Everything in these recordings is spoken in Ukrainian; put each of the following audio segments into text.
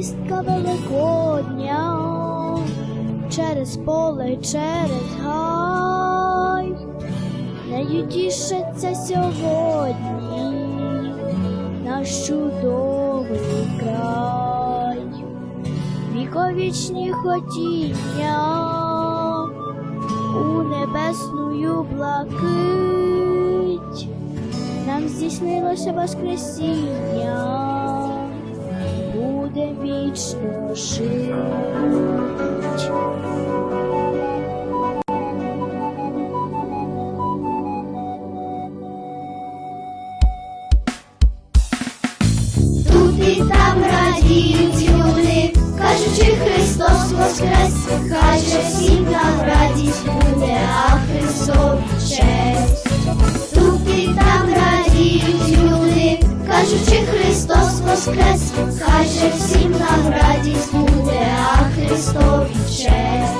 Звістка великодня. Через поле, через гай, нею тішаться сьогодні, наш чудовий край, віковічні хотіння у небесну блакить, нам здійснилося Воскресіння. буде вічно жить. Тут і там радіють люди, кажучи Христос воскрес, хай же всім нам радість буде, а Христові честь. Христос воскрес, хай же всім нам радість буде, а Христові честь.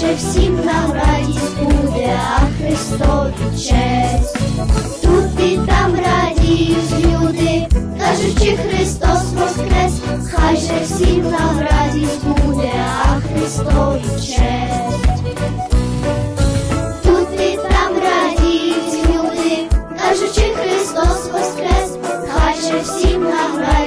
хай же всім нам радість буде, а Христові честь. Тут і там радіють люди, кажучи Христос воскрес, хай же всім нам радість буде, а Христові честь. Тут і там радіють люди, кажучи Христос воскрес, хай же всім нам радість